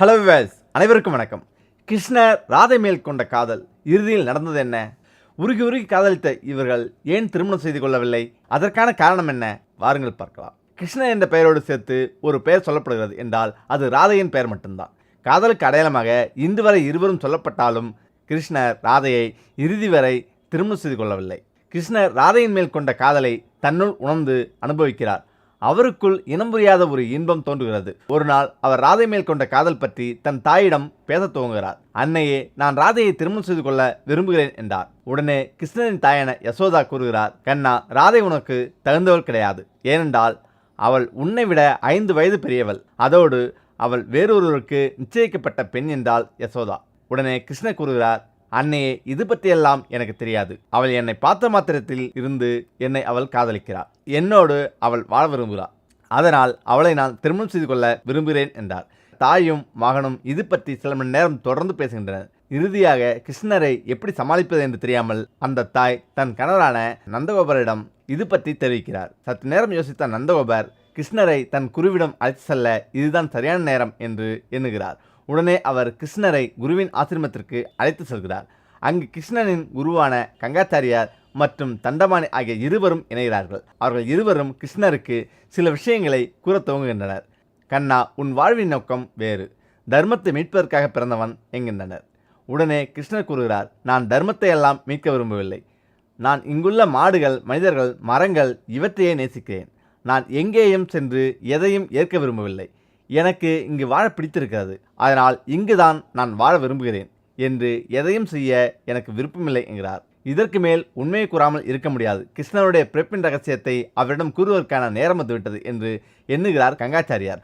Hello wives அனைவருக்கும் வணக்கம். கிருஷ்ணர் ராதை மேல் கொண்ட காதல் இறுதியில் நடந்தது என்ன? உருகி உருகி காதலித்த இவர்கள் ஏன் திருமணம் செய்து கொள்ளவில்லை? அதற்கான காரணம் என்ன? வாருங்கள் பார்க்கலாம். கிருஷ்ணர் என்ற பெயரோடு சேர்த்து ஒரு பெயர் சொல்லப்படுகிறது என்றால் அது ராதையின் பெயர் மட்டும்தான். காதலுக்கு அடையாளமாக இன்று வரை இருவரும் சொல்லப்பட்டாலும் கிருஷ்ணர் ராதையை இறுதி வரை திருமணம் செய்து கொள்ளவில்லை. கிருஷ்ணர் ராதையின் மேல் கொண்ட காதலை தன்னுள் உணர்ந்து அனுபவிக்கிறார். அவருக்குள் இனம் புரியாத ஒரு இன்பம் தோன்றுகிறது. ஒரு நாள் அவர் ராதை மேல் கொண்ட காதல் பற்றி தன் தாயிடம் பேச துவங்குகிறார். அன்னையே நான் ராதையை திருமணம் செய்து கொள்ள விரும்புகிறேன் என்றார். உடனே கிருஷ்ணனின் தாயான யசோதா கூறுகிறார் கண்ணா ராதை உனக்கு தகுந்தவள் கிடையாது. ஏனென்றால் அவள் உன்னை விட ஐந்து வயது பெரியவள். அதோடு அவள் வேறொருவருக்கு நிச்சயிக்கப்பட்ட பெண் என்றால் யசோதா. உடனே கிருஷ்ண கூறுகிறார் அன்னையே இது பற்றியெல்லாம் எனக்கு தெரியாது. அவள் என்னை பார்த்த மாத்திரத்தில் இருந்து என்னை அவள் காதலிக்கிறாள் என்னோடு அவள் வாழ விரும்புகிறாள் அதனால் அவளை நான் திருமணம் செய்து கொள்ள விரும்புகிறேன் என்றார். தாயும் மகனும் இது பற்றி சில மணி நேரம் தொடர்ந்து பேசுகின்றனர். இறுதியாக கிருஷ்ணரை எப்படி சமாளிப்பது என்று தெரியாமல் அந்த தாய் தன் கணவரான நந்தகோபரிடம் இது பற்றி தெரிவிக்கிறார். சற்று நேரம் யோசித்த நந்தகோபர் கிருஷ்ணரை தன் குருவிடம் அழைத்து செல்ல இதுதான் சரியான நேரம் என்று எண்ணுகிறார். உடனே அவர் கிருஷ்ணரை குருவின் ஆசிரமத்திற்கு அழைத்து செல்கிறார். அங்கு கிருஷ்ணனின் குருவான கங்காச்சாரியார் மற்றும் தண்டபாணி ஆகிய இருவரும் இணைகிறார்கள். அவர்கள் இருவரும் கிருஷ்ணருக்கு சில விஷயங்களை கூற துவங்குகின்றனர். கண்ணா உன் வாழ்வின் நோக்கம் வேறு. தர்மத்தை மீட்பதற்காக பிறந்தவன் என்கின்றனர். உடனே கிருஷ்ணர் கூறுகிறார் நான் தர்மத்தை எல்லாம் மீட்க விரும்பவில்லை. நான் இங்குள்ள மாடுகள் மனிதர்கள் மரங்கள் இவற்றையே நேசிக்கிறேன். நான் எங்கேயும் சென்று எதையும் ஏற்க விரும்பவில்லை. எனக்கு இங்கு வாழ பிடித்திருக்கிறது அதனால் இங்குதான் நான் வாழ விரும்புகிறேன் என்று எதையும் செய்ய எனக்கு விருப்பமில்லை என்கிறார். இதற்கு மேல் உண்மையை கூறாமல் இருக்க முடியாது. கிருஷ்ணனுடைய பிறப்பின் ரகசியத்தை அவரிடம் கூறுவதற்கான நேரம் வந்துவிட்டது என்று எண்ணுகிறார் கங்காச்சாரியார்.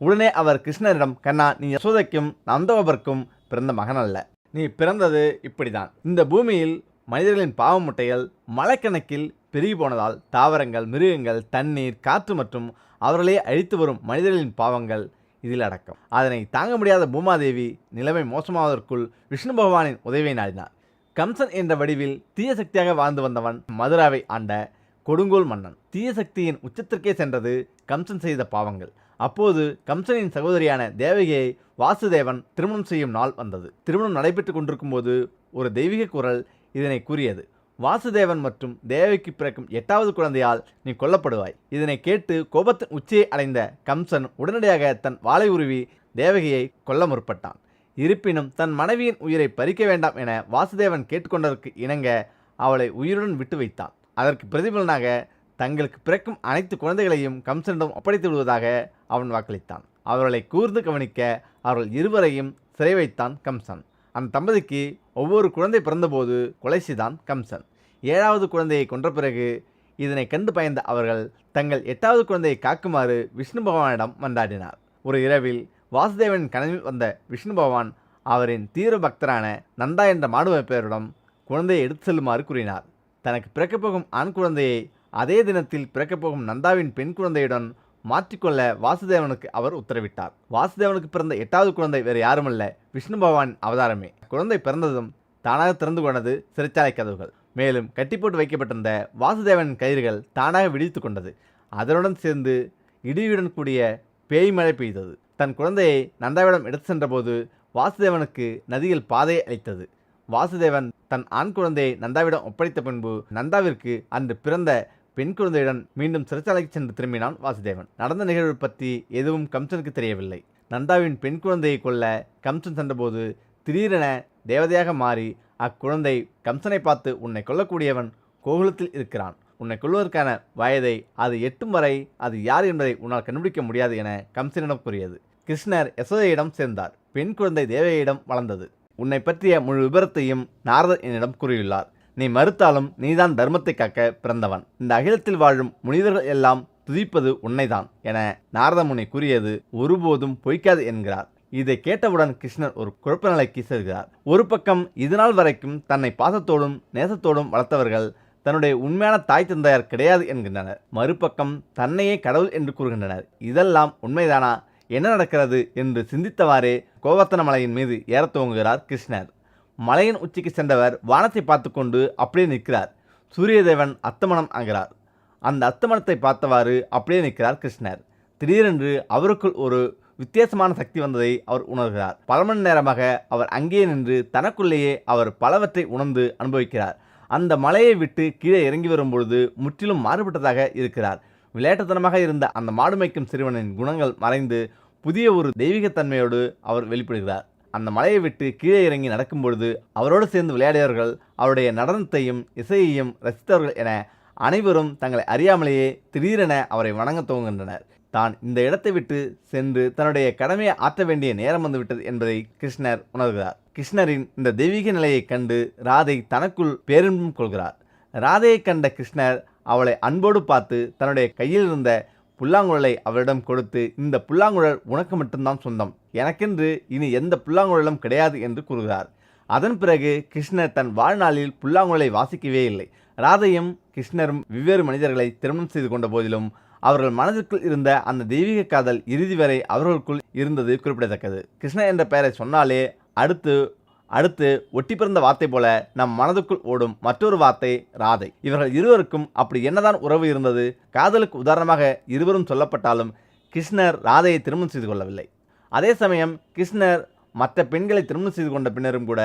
உடனே அவர் கிருஷ்ணரிடம் கண்ணா நீ யசோதைக்கும் நந்தகோபருக்கும் பிறந்த மகன் அல்ல. நீ பிறந்தது இப்படிதான் இந்த பூமியில் மனிதர்களின் பாவ முட்டைகள் மலைக்கணக்கில் பெருகி போனதால் தாவரங்கள் மிருகங்கள் தண்ணீர் காற்று மற்றும் அவர்களே அழித்து வரும் மனிதர்களின் பாவங்கள் இதில் அடக்கம். அதனை தாங்க முடியாத பூமாதேவி நிலைமை மோசமாவதற்குள் விஷ்ணு பகவானின் உதவியை நாடினார். கம்சன் என்ற வடிவில் தீய சக்தியாக வாழ்ந்து வந்தவன் மதுராவை ஆண்ட கொடுங்கோல் மன்னன். தீய சக்தியின் உச்சத்திற்கே சென்றது கம்சன் செய்த பாவங்கள். அப்போது கம்சனின் சகோதரியான தேவகியை வாசுதேவன் திருமணம் செய்யும் நாள் வந்தது. திருமணம் நடைபெற்று கொண்டிருக்கும் போது ஒரு தெய்வீக குரல் இதனை கூறியது. வாசுதேவன் மற்றும் தேவகிக்கு பிறக்கும் எட்டாவது குழந்தையால் நீ கொல்லப்படுவாய். இதனை கேட்டு கோபத்தின் உச்சியை அடைந்த கம்சன் உடனடியாக தன் வாளை உருவி தேவகியை கொல்ல முற்பட்டான். இருப்பினும் தன் மனைவியின் உயிரை பறிக்க வேண்டாம் என வாசுதேவன் கேட்டுக்கொண்டதற்கு இணங்க அவளை உயிருடன் விட்டு வைத்தான். அதற்கு பிரதிபலனாக தங்களுக்கு பிறக்கும் அனைத்து குழந்தைகளையும் கம்சனிடம் ஒப்படைத்து விடுவதாக அவன் வாக்களித்தான். அவர்களை கூர்ந்து கவனிக்க அவர்கள் இருவரையும் சிறை வைத்தான் கம்சன். அந்த தம்பதிக்கு ஒவ்வொரு குழந்தை பிறந்தபோது கொலை செய்தான் கம்சன். ஏழாவது குழந்தையை கொன்ற பிறகு இதனை கண்டு பயந்த அவர்கள் தங்கள் எட்டாவது குழந்தையை காக்குமாறு விஷ்ணு பகவானிடம் மன்றாடினார். ஒரு இரவில் வாசுதேவன் கனவில் வந்த விஷ்ணு பகவான் அவரின் தீவிர பக்தரான நந்தா என்ற மாடுவப்பேரிடம் குழந்தையை எடுத்து செல்லுமாறு கூறினார். தனக்கு பிறக்கப் போகும் ஆண் குழந்தையை அதே தினத்தில் பிறக்கப் போகும் நந்தாவின் பெண் குழந்தையுடன் மாற்றிக்கொள்ள வாசுதேவனுக்கு அவர் உத்தரவிட்டார். வாசுதேவனுக்கு பிறந்த எட்டாவது குழந்தை வேறு யாருமல்ல. விஷ்ணு பகவான் அவதாரமே. குழந்தை பிறந்ததும் தானாக திறந்து கொண்டது சிறைச்சாலை கதவுகள். மேலும் கட்டி போட்டு வைக்கப்பட்டிருந்த வாசுதேவன் கயிறுகள் தானாக விடித்து கொண்டது. அதனுடன் சேர்ந்து இடியுடன் கூடிய பேய் மழை பெய்தது. தன் குழந்தையை நந்தாவிடம் எடுத்து சென்றபோது வாசுதேவனுக்கு நதியில் பாதையை அளித்தது. வாசுதேவன் தன் ஆண் குழந்தையை நந்தாவிடம் ஒப்படைத்த பின்பு நந்தாவிற்கு அன்று பிறந்த பெண் குழந்தையுடன் மீண்டும் சிறைச்சாலைக்கு சென்று திரும்பினான் வாசுதேவன். நடந்த நிகழ்வு பற்றி எதுவும் கம்சனுக்கு தெரியவில்லை. நந்தாவின் பெண் குழந்தையை கொல்ல கம்சன் சென்றபோது திடீரென தேவதையாக மாறி அக்குழந்தை கம்சனை பார்த்து உன்னை கொல்லக்கூடியவன் கோகுலத்தில் இருக்கிறான். உன்னை கொள்வதற்கான வயதை அது எட்டும் வரை அது யார் என்பதை உன்னால் கண்டுபிடிக்க முடியாது என கம்சனிடம் கூறியது. கிருஷ்ணர் யசோதையிடம் சேர்ந்தார். பெண் குழந்தை தேவையிடம் வளர்ந்தது. உன்னை பற்றிய முழு விபரத்தையும் நாரதர் என்னிடம் கூறியுள்ளார். நீ மறுத்தாலும் நீதான் தர்மத்தை காக்க பிறந்தவன். இந்த அகிலத்தில் வாழும் முனிதர்கள் எல்லாம் துதிப்பது உன்னைதான் என நாரதமுனி கூறியது ஒருபோதும் பொய்க்காது என்கிறார். இதை கேட்டவுடன் கிருஷ்ணர் ஒரு குழப்ப நிலைக்கு செல்கிறார். ஒரு பக்கம் இதுநாள் வரைக்கும் தன்னை பாசத்தோடும் நேசத்தோடும் வளர்த்தவர்கள் தன்னுடைய உண்மையான தாய் தந்தையார் கிடையாது என்கின்றனர். மறுபக்கம் தன்னையே கடவுள் என்று கூறுகின்றனர். இதெல்லாம் உண்மைதானா? என்ன நடக்கிறது? என்று சிந்தித்தவாறே கோவர்த்தன மலையின் மீது ஏறத் துவங்குகிறார் கிருஷ்ணர். மலையின் உச்சிக்கு சென்றவர் வானத்தை பார்த்து கொண்டு அப்படியே நிற்கிறார். சூரியதேவன் அத்தமனம் ஆகிறார் அந்த அத்தமனத்தை பார்த்தவாறு அப்படியே நிற்கிறார் கிருஷ்ணர். திடீரென்று அவருக்குள் ஒரு வித்தியாசமான சக்தி வந்ததை அவர் உணர்கிறார். பல மணி நேரமாக அவர் அங்கேயே நின்று தனக்குள்ளேயே அவர் பலவற்றை உணர்ந்து அனுபவிக்கிறார். அந்த மலையை விட்டு கீழே இறங்கி வரும்பொழுது முற்றிலும் மாறுபட்டதாக இருக்கிறார். விளையாட்டுத்தனமாக இருந்த அந்த மாடு மேய்க்கும் சிறுவனின் குணங்கள் மறைந்து புதிய ஒரு தெய்வீகத்தன்மையோடு அவர் வெளிப்படுகிறார். அந்த மலையை விட்டு கீழே இறங்கி நடக்கும் பொழுது அவரோடு சேர்ந்து விளையாடியவர்கள் அவருடைய நடனத்தையும் இசையையும் ரசித்தவர்கள் என அனைவரும் தங்களை அறியாமலேயே திடீரென அவரை வணங்க துவங்குகின்றனர். தான் இந்த இடத்தை விட்டு சென்று தன்னுடைய கடமையை ஆற்ற வேண்டிய நேரம் வந்துவிட்டது என்பதை கிருஷ்ணர் உணர்கிறார். கிருஷ்ணரின் இந்த தெய்வீக நிலையை கண்டு ராதை தனக்குள் பேரின்பம் கொள்கிறார். ராதையை கண்ட கிருஷ்ணர் அவளை அன்போடு பார்த்து தன்னுடைய கையில் இருந்த புல்லாங்குழலை அவரிடம் கொடுத்து இந்த புல்லாங்குழல் உனக்கு மட்டும்தான் சொந்தம். எனக்கென்று இனி எந்த புல்லாங்குழலும் கிடையாது என்று கூறுகிறார். அதன் பிறகு கிருஷ்ணர் தன் வாழ்நாளில் புல்லாங்குழலை வாசிக்கவே இல்லை. ராதையும் கிருஷ்ணரும் வெவ்வேறு மனிதர்களை திருமணம் செய்து கொண்ட போதிலும் அவர்கள் மனதிற்குள் இருந்த அந்த தெய்வீக காதல் இறுதி வரை அவர்களுக்குள் இருந்தது குறிப்பிடத்தக்கது. கிருஷ்ணர் என்ற பெயரை சொன்னாலே அடுத்து அடுத்து ஒட்டி பிறந்த வார்த்தை போல நம் மனதுக்குள் ஓடும் மற்றொரு வார்த்தை ராதை. இவர்கள் இருவருக்கும் அப்படி என்னதான் உறவு இருந்தது காதலுக்கு உதாரணமாக இருவரும் சொல்லப்பட்டாலும் கிருஷ்ணர் ராதையை திருமணம் செய்து கொள்ளவில்லை. அதே சமயம் கிருஷ்ணர் மற்ற பெண்களை திருமணம் செய்து கொண்ட பின்னரும் கூட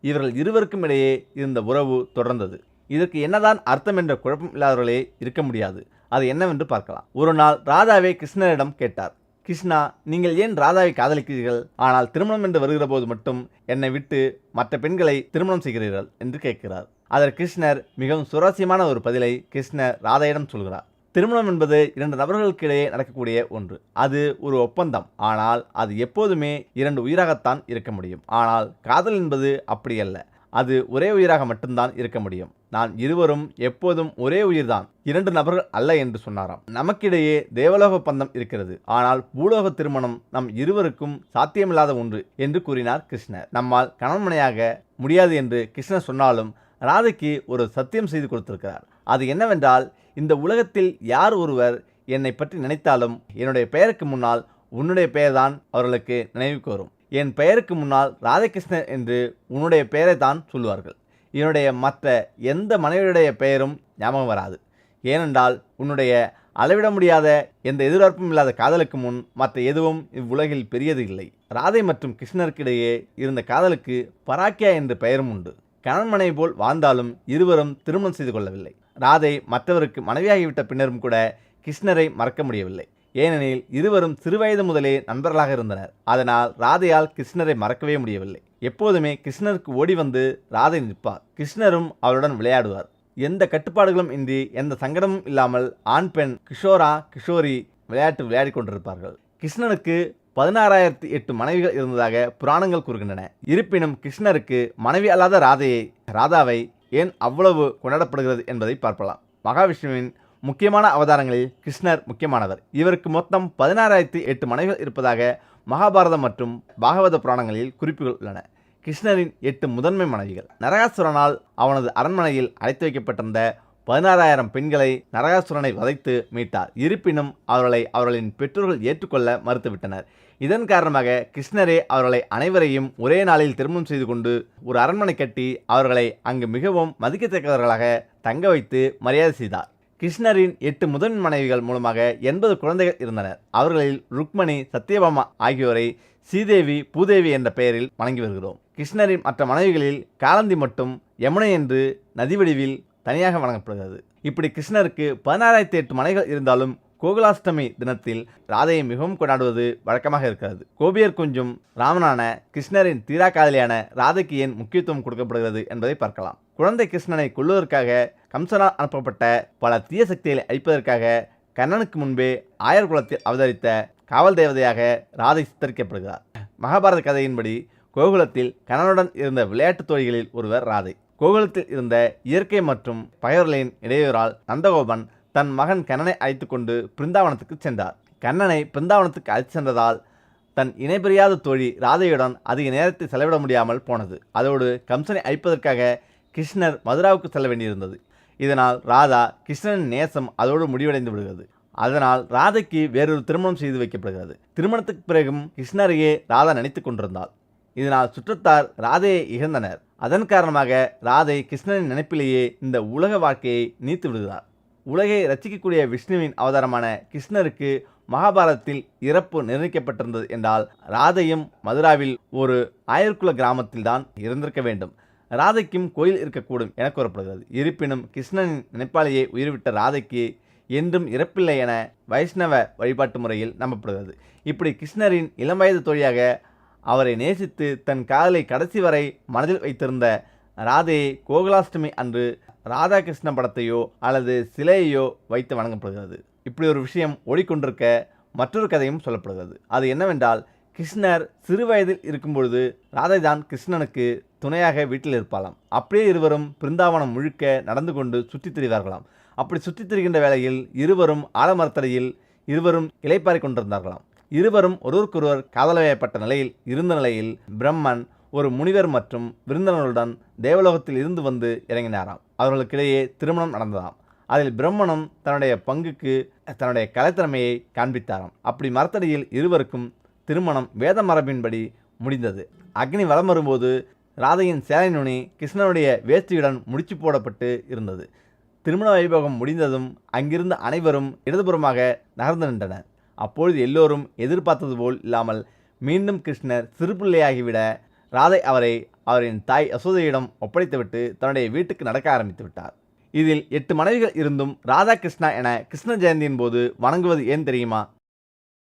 இவர்கள் இருவருக்கும் இடையே இருந்த உறவு தொடர்ந்தது. இதற்கு என்னதான் அர்த்தம் என்ற குழப்பம் இல்லாதவர்களே இருக்க முடியாது. அது என்னவென்று பார்க்கலாம். ஒரு நாள் ராதாவே கிருஷ்ணரிடம் கேட்டார். கிருஷ்ணா நீங்கள் ஏன் ராதாவை காதலிக்கிறீர்கள்? ஆனால் திருமணம் என்று வருகிற போது மட்டும் என்னை விட்டு மற்ற பெண்களை திருமணம் செய்கிறீர்கள் என்று கேட்கிறார். அதற்கு கிருஷ்ணர் மிகவும் சுவாரஸ்யமான ஒரு பதிலை கிருஷ்ணர் ராதையிடம் சொல்கிறார். திருமணம் என்பது இரண்டு நபர்களுக்கிடையே நடக்கக்கூடிய ஒன்று. அது ஒரு ஒப்பந்தம். ஆனால் அது எப்போதுமே இரண்டு உயிராகத்தான் இருக்க முடியும். ஆனால் காதல் என்பது அப்படி அல்ல அது ஒரே உயிராக மட்டும்தான் இருக்க முடியும். நான் இருவரும் எப்போதும் ஒரே உயிர்தான். இரண்டு நபர்கள் அல்ல என்று சொன்னாராம். நமக்கிடையே தேவலோக பந்தம் இருக்கிறது. ஆனால் பூலோக திருமணம் நம் இருவருக்கும் சாத்தியமில்லாத ஒன்று என்று கூறினார் கிருஷ்ணர். நம்மால் கணவன்மனையாக முடியாது என்று கிருஷ்ணர் சொன்னாலும் ராதைக்கு ஒரு சத்தியம் செய்து கொடுத்திருக்கிறார். அது என்னவென்றால் இந்த உலகத்தில் யார் ஒருவர் என்னை பற்றி நினைத்தாலும் என்னுடைய பெயருக்கு முன்னால் உன்னுடைய பெயர்தான் அவர்களுக்கு நினைவுக்கு வரும் என் பெயருக்கு முன்னால் ராதாகிருஷ்ணன் என்று உன்னுடைய பெயரை தான் சொல்லுவார்கள். என்னுடைய மற்ற எந்த மனைவியுடைய பெயரும் ஞாபகம் வராது. ஏனென்றால் உன்னுடைய அளவிட முடியாத எந்த எதிர்பார்ப்பும் இல்லாத காதலுக்கு முன் மற்ற எதுவும் இவ்வுலகில் பெரியது இல்லை. ராதை மற்றும் கிருஷ்ணருக்கிடையே இருந்த காதலுக்கு பராக்கியா என்ற பெயரும் உண்டு. கணவன் மனைவி போல் வாழ்ந்தாலும் இருவரும் திருமணம் செய்து கொள்ளவில்லை. ராதை மற்றவருக்கு மனைவியாகிவிட்ட பின்னரும் கூட கிருஷ்ணரை மறக்க முடியவில்லை. ஏனெனில் இருவரும் சிறுவயது முதலே நண்பர்களாக இருந்தனர். அதனால் ராதையால் கிருஷ்ணரை மறக்கவே முடியவில்லை. எப்போதுமே கிருஷ்ணருக்கு ஓடி வந்து ராதை நிற்பார். கிருஷ்ணரும் அவருடன் விளையாடுவார். எந்த கட்டுப்பாடுகளும் இன்றி எந்த சங்கடமும் இல்லாமல் ஆண் பெண் கிஷோரா கிஷோரி விளையாட்டு விளையாடி கொண்டிருப்பார்கள். கிருஷ்ணனுக்கு பதினாறாயிரத்தி எட்டு மனைவிகள் இருந்ததாக புராணங்கள் கூறுகின்றன. இருப்பினும் கிருஷ்ணருக்கு மனைவி அல்லாத ராதையை ராதாவை ஏன் அவ்வளவு கொண்டாடப்படுகிறது என்பதை பார்க்கலாம். மகாவிஷ்ணுவின் முக்கியமான அவதாரங்களில் கிருஷ்ணர் முக்கியமானவர். இவருக்கு மொத்தம் பதினாறாயிரத்தி எட்டு மனைவிகள் இருப்பதாக மகாபாரதம் மற்றும் பாகவத புராணங்களில் குறிப்புகள் உள்ளன. கிருஷ்ணரின் எட்டு முதன்மை மனைவிகள். நரகாசுரனால் அவனது அரண்மனையில் அழைத்து வைக்கப்பட்டிருந்த பதினாறாயிரம் பெண்களை நரகாசுரனை வதைத்து மீட்டார். இருப்பினும் அவர்களை அவர்களின் பெற்றோர்கள் ஏற்றுக்கொள்ள மறுத்துவிட்டனர். இதன் காரணமாக கிருஷ்ணரே அவர்களை அனைவரையும் ஒரே நாளில் திருமணம் செய்து கொண்டு ஒரு அரண்மனை கட்டி அவர்களை அங்கு மிகவும் மதிக்கத்தக்கவர்களாக தங்க வைத்து மரியாதை செய்தார். கிருஷ்ணரின் எட்டு முதன் மனைவிகள் மூலமாக எண்பது குழந்தைகள் இருந்தனர். அவர்களில் ருக்மணி சத்யபாமா ஆகியோரை ஸ்ரீதேவி பூதேவி என்ற பெயரில் வணங்கி வருகிறோம். கிருஷ்ணரின் மற்ற மனைவிகளில் காலந்தி மட்டும் யமுனை என்று நதி வடிவில் தனியாக வழங்கப்படுகிறது இப்படி கிருஷ்ணருக்கு பதினாறாயிரத்தி எட்டு மனைகள் இருந்தாலும் கோகுலாஷ்டமி தினத்தில் ராதையை மிகவும் கொண்டாடுவது வழக்கமாக இருக்கிறது. கோபியர் குஞ்சும் ராமனான கிருஷ்ணரின் தீரா காதலியான ராதைக்கு ஏன் முக்கியத்துவம் கொடுக்கப்படுகிறது என்பதை பார்க்கலாம். குழந்தை கிருஷ்ணனை கொள்வதற்காக கம்சனால் அனுப்பப்பட்ட பல தீய சக்திகளை அழிப்பதற்காக கண்ணனுக்கு முன்பே ஆயர் குலத்தில் அவதரித்த காவல் தேவதையாக ராதை சித்தரிக்கப்படுகிறார். மகாபாரத கதையின்படி கோகுலத்தில் கண்ணனுடன் இருந்த விளையாட்டுத் தோழிகளில் ஒருவர் ராதை. கோகுலத்தில் இருந்த இயற்கை மற்றும் பகைவர்களின் இடையூறால் நந்தகோபன் தன் மகன் கண்ணனை அழைத்து கொண்டு பிருந்தாவனத்துக்கு சென்றார். கண்ணனை பிருந்தாவனத்துக்கு அழைத்து சென்றதால் தன் இணைபிரியாத தோழி ராதையுடன் அதிக நேரத்தை செலவிட முடியாமல் போனது. அதோடு கம்சனை அழிப்பதற்காக கிருஷ்ணர் மதுராவுக்கு செல்ல வேண்டியிருந்தது. இதனால் ராதா கிருஷ்ணனின் நேசம் அதோடு முடிவடைந்து விடுகிறது. அதனால் ராதைக்கு வேறொரு திருமணம் செய்து வைக்கப்படுகிறது. திருமணத்துக்கு பிறகும் கிருஷ்ணரையே ராதா நினைத்து கொண்டிருந்தாள். இதனால் சுற்றத்தார் ராதையை இகழ்ந்தனர். அதன் காரணமாக ராதை கிருஷ்ணனின் நினைப்பிலேயே இந்த உலக வாழ்க்கையை நீத்து விடுகிறார். உலகை ரசிக்கக்கூடிய விஷ்ணுவின் அவதாரமான கிருஷ்ணருக்கு மகாபாரதத்தில் இறப்பு நிர்ணயிக்கப்பட்டிருந்தது என்றால் ராதையும் மதுராவில் ஒரு ஆயர்குல கிராமத்தில்தான் இருந்திருக்க வேண்டும். ராதைக்கும் கோயில் இருக்கக்கூடும் என கூறப்படுகிறது. இருப்பினும் கிருஷ்ணனின் நினைப்பாலேயே உயிர்விட்ட ராதைக்கு என்றும் இறப்பில்லை என வைஷ்ணவ வழிபாட்டு முறையில் நம்பப்படுகிறது. இப்படி கிருஷ்ணரின் இளம் வயது தோழியாக அவரை நேசித்து தன் காதலை கடைசி வரை மனதில் வைத்திருந்த ராதையை கோகுலாஷ்டமி அன்று ராதாகிருஷ்ண படத்தையோ அல்லது சிலையையோ வைத்து வணங்கப்படுகிறது. இப்படி ஒரு விஷயம் ஓடிக்கொண்டிருக்க மற்றொரு கதையும் சொல்லப்படுகிறது. அது என்னவென்றால் கிருஷ்ணர் சிறு வயதில் இருக்கும்பொழுது ராதை தான் கிருஷ்ணனுக்கு துணையாக வீட்டில் இருப்பாளாம். அப்படியே இருவரும் பிருந்தாவனம் முழுக்க நடந்து கொண்டு சுற்றித் திரிவார்களாம். அப்படி சுற்றித் திரிகின்ற வேளையில் இருவரும் ஆலமரத்தடியில் இருவரும் இலைப்பாரி கொண்டிருந்தார்களாம். இருவரும் ஒருவருக்கொருவர் காதலவையப்பட்ட நிலையில் இருந்த நிலையில் பிரம்மன் ஒரு முனிவர் மற்றும் விருந்தினருடன் தேவலோகத்தில் இருந்து வந்து இறங்கினாராம். அவர்களுக்கிடையே திருமணம் நடந்ததாம். அதில் பிரம்மனும் தன்னுடைய பங்குக்கு தன்னுடைய கலைத்திறமையை காண்பித்தாராம். அப்படி மரத்தடியில் இருவருக்கும் திருமணம் வேத மரபின்படி முடிந்தது. அக்னி வலம் வரும்போது ராதையின் சேலை நுனி கிருஷ்ணனுடைய வேஷ்டியுடன் முடிச்சு போடப்பட்டு இருந்தது. திருமண வைபோகம் முடிந்ததும் அங்கிருந்த அனைவரும் இடதுபுறமாக நகர்ந்து நின்றனர். அப்பொழுது எல்லோரும் எதிர்பார்த்தது போல் இல்லாமல் மீண்டும் கிருஷ்ணர் சிறுபிள்ளையாகிவிட ராதை அவரை அவரின் தாய் யசோதையிடம் ஒப்படைத்துவிட்டு தன்னுடைய வீட்டுக்கு நடக்க ஆரம்பித்து விட்டார். இதில் எட்டு மனைவிகள் இருந்தும் ராதா கிருஷ்ணா என கிருஷ்ண ஜெயந்தியின் போது வணங்குவது ஏன் தெரியுமா?